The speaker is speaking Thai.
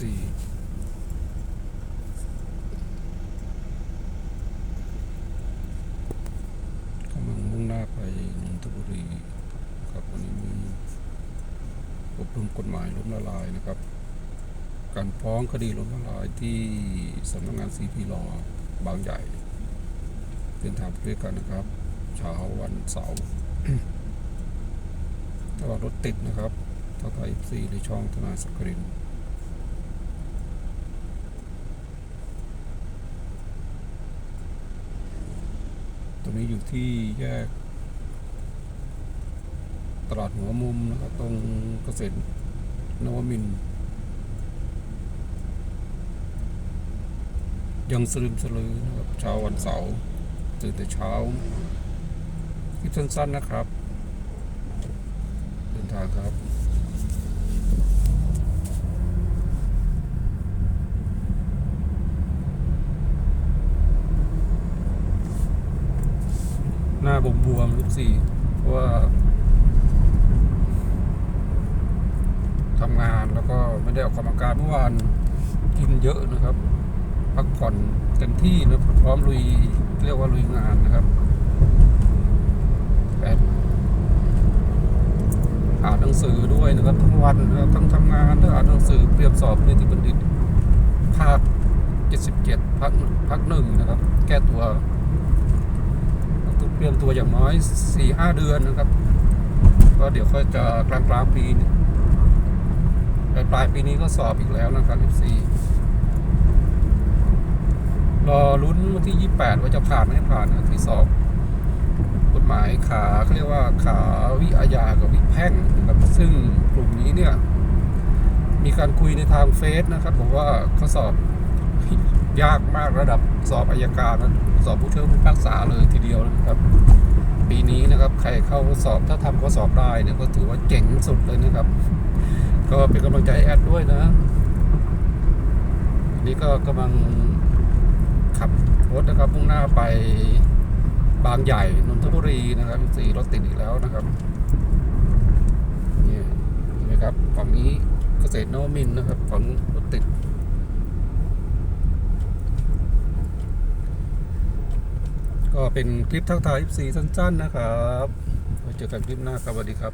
สี่กำลังมุ่งหน้าไปนนทบุรีครับวันนี้มีอบรมกฎหมายล้มละลายนะครับ การฟ้องคดีล้มละลายที่สำนักงานซีพีรอบางใหญ่เดินทางไปด้วยกันนะครับเช้าวันเสาร์ตลอดรถติดนะครับท่าไทยซีในช่องธนาสกริน ตรงนี้อยู่ที่แยก ตลาดหัวมุมนะครับตรงเกษตรนวมิน ยังสลืมสลือนะครับเช้าวันเสาร์ตื่นแต่เช้าคลิปสั้นๆนะครับ เดินทางครับ บวมบวมๆลูกสี่เพราะว่าทำงานแล้วก็ไม่ได้ออกกำลังกายเมื่อวานกินเยอะนะครับ พักผ่อนเต็มที่นะพร้อมลุยเรียกว่าลุยงานนะครับแปดอ่านหนังสือด้วยนะครับทั้งวันนะครับทั้งทำงานทั้งอ่านหนังสือเตรียมสอบนิติบัณฑิตภาค77พักพักหนึ่งนะครับ แก้ตัว เตรียมตัวอย่างน้อยสี่ห้าเดือนนะครับ ก็เดี๋ยวค่อยจะกลางกลางปีปลายปลายปีนี้ก็สอบอีกแล้วนะครับ14รอลุ้นวันที่ 28 ว่าจะผ่านไม่ผ่านนะที่สอบกฎหมายขาเขาเรียกว่าขาวิอาญากับวิแพ่งนะครับซึ่งกลุ่มนี้เนี่ย มีการคุยในทางเฟซนะครับบอกว่าเขาสอบ ยากมากระดับสอบอายการนะสอบผู้เชี่ยวผู้พิพากษาเลยทีเดียวนะครับ ปีนี้นะครับใครเข้าสอบถ้าทำข้อสอบได้เนี่ยก็ถือว่าเก่งสุดเลยนะครับ ก็เป็นกำลังใจให้แอดด้วยนะ นี่ก็กำลังขับรถนะครับมุ่งหน้าไปบางใหญ่นนทบุรีนะครับสี่รถติดอีกแล้วนะครับนี่นไหมครับฝั่งนี้เกษตรโนมินนะครับฝั่งรถติด ก็เป็นคลิปทักทาย FC สั้น ๆ นะครับไว้เจอกันคลิปหน้าครับสวัสดีครับ